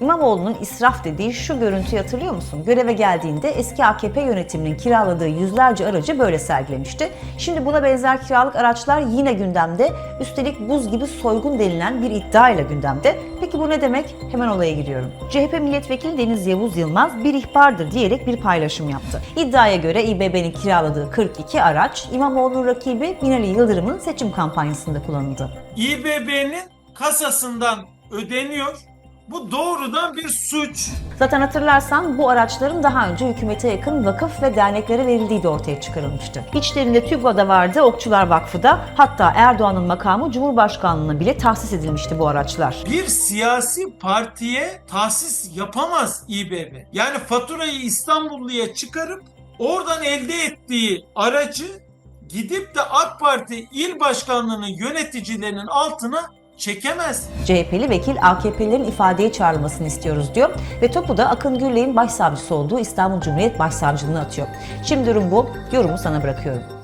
İmamoğlu'nun israf dediği şu görüntüyü hatırlıyor musun? Göreve geldiğinde eski AKP yönetiminin kiraladığı yüzlerce aracı böyle sergilemişti. Şimdi buna benzer kiralık araçlar yine gündemde. Üstelik buz gibi soygun denilen bir iddiayla gündemde. Peki bu ne demek? Hemen olaya giriyorum. CHP milletvekili Deniz Yavuz Yılmaz bir ihbardır diyerek bir paylaşım yaptı. İddiaya göre İBB'nin kiraladığı 42 araç İmamoğlu rakibi Binali Yıldırım'ın seçim kampanyasında kullanıldı. İBB'nin kasasından ödeniyor. Bu doğrudan bir suç. Zaten hatırlarsan bu araçların daha önce hükümete yakın vakıf ve derneklere verildiği de ortaya çıkarılmıştı. İçlerinde TÜGVA'da vardı, Okçular Vakfı da hatta Erdoğan'ın makamı Cumhurbaşkanlığına bile tahsis edilmişti bu araçlar. Bir siyasi partiye tahsis yapamaz İBB. Yani faturayı İstanbulluya çıkarıp oradan elde ettiği aracı gidip de AK Parti il başkanlığının yöneticilerinin altına çekemez. CHP'li vekil AKP'lilerin ifadeye çağrılmasını istiyoruz diyor ve topu da Akın Gürley'in başsavcısı olduğu İstanbul Cumhuriyet Başsavcılığına atıyor. Şimdi durum bu, yorumu sana bırakıyorum.